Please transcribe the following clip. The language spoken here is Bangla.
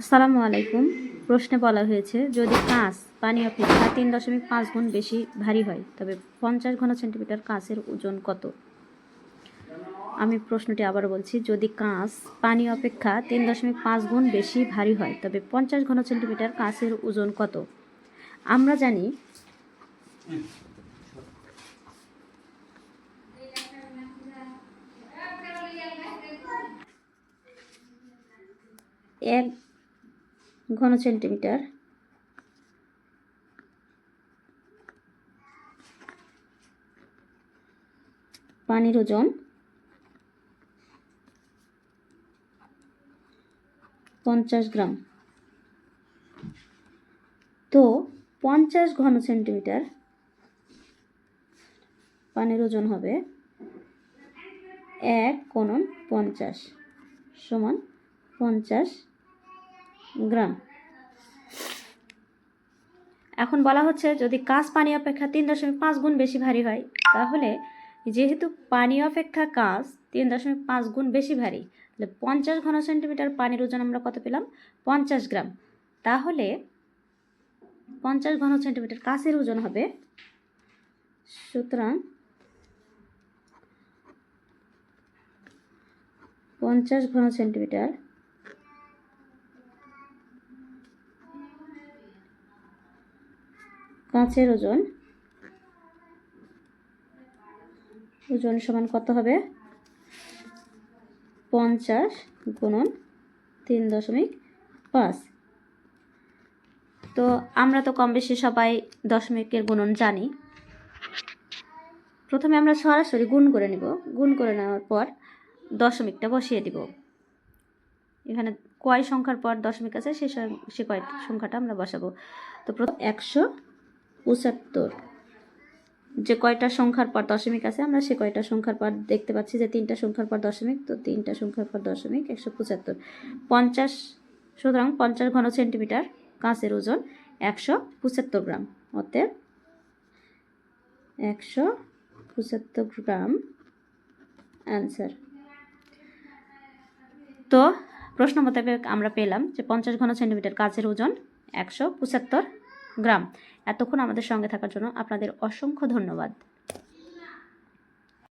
আসসালামু আলাইকুম। প্রশ্নে বলা হয়েছে, যদি কাঁচ পানি অপেক্ষা তিন দশমিক পাঁচ গুণ বেশি ভারী হয়, তবে পঞ্চাশ ঘন সেন্টিমিটার কাঁচের ওজন কত? আমি প্রশ্নটি আবার বলছি, যদি কাঁচ পানি অপেক্ষা তিন দশমিক পাঁচ গুণ বেশি ভারী হয়, তবে পঞ্চাশ ঘন সেন্টিমিটার কাঁচের ওজন কত? আমরা জানি এক ঘন সেন্টিমিটার। পানির ওজন। পঞ্চাশ গ্রাম। তো পঞ্চাশ ঘন সেন্টিমিটার পানির ওজন হবে এক কোণন পঞ্চাশ সমান পঞ্চাশ গ্রাম। এখন বলা হচ্ছে, যদি কাঁচ পানি অপেক্ষা তিন দশমিক পাঁচ গুণ বেশি ভারী হয়, তাহলে যেহেতু পানি অপেক্ষা কাঁচ তিন দশমিক পাঁচ গুণ বেশি ভারী, তাহলে পঞ্চাশ ঘন সেন্টিমিটার পানির ওজন আমরা কত পেলাম? পঞ্চাশ গ্রাম। তাহলে পঞ্চাশ ঘন সেন্টিমিটার কাঁচের ওজন হবে, সুতরাং পঞ্চাশ ঘন সেন্টিমিটার কাঁচের ওজন। ওজন সমান কত হবে? পঞ্চাশ গুণন তিন দশমিক পাঁচ। তো আমরা তো কম বেশি সবাই দশমিকের গুণন জানি। প্রথমে আমরা সরাসরি গুণ করে নিব। গুণ করে নেওয়ার পর দশমিকটা বসিয়ে দিব। এখানে কয় সংখ্যার পর দশমিক আছে, সে সে কয় সংখ্যাটা আমরা বসাবো। তো প্রথম একশো পঁচাত্তর। যে কয়টা সংখ্যার পর দশমিক আছে, আমরা সে কয়টা সংখ্যার পর দেখতে পাচ্ছি যে তিনটা সংখ্যার পর দশমিক, তো তিনটা সংখ্যার পর দশমিক একশো পঁচাত্তর। পঞ্চাশ, সুতরাং পঞ্চাশ ঘন সেন্টিমিটার কাঁচের ওজন একশো পঁচাত্তর গ্রাম। অতএব একশো পঁচাত্তর গ্রাম অ্যান্সার। তো প্রশ্ন মোতাবেক আমরা পেলাম যে পঞ্চাশ ঘন সেন্টিমিটার কাঁচের ওজন একশো পঁচাত্তর গ্রাম। এতক্ষণ আমাদের সঙ্গে থাকার জন্য আপনাদের অসংখ্য ধন্যবাদ।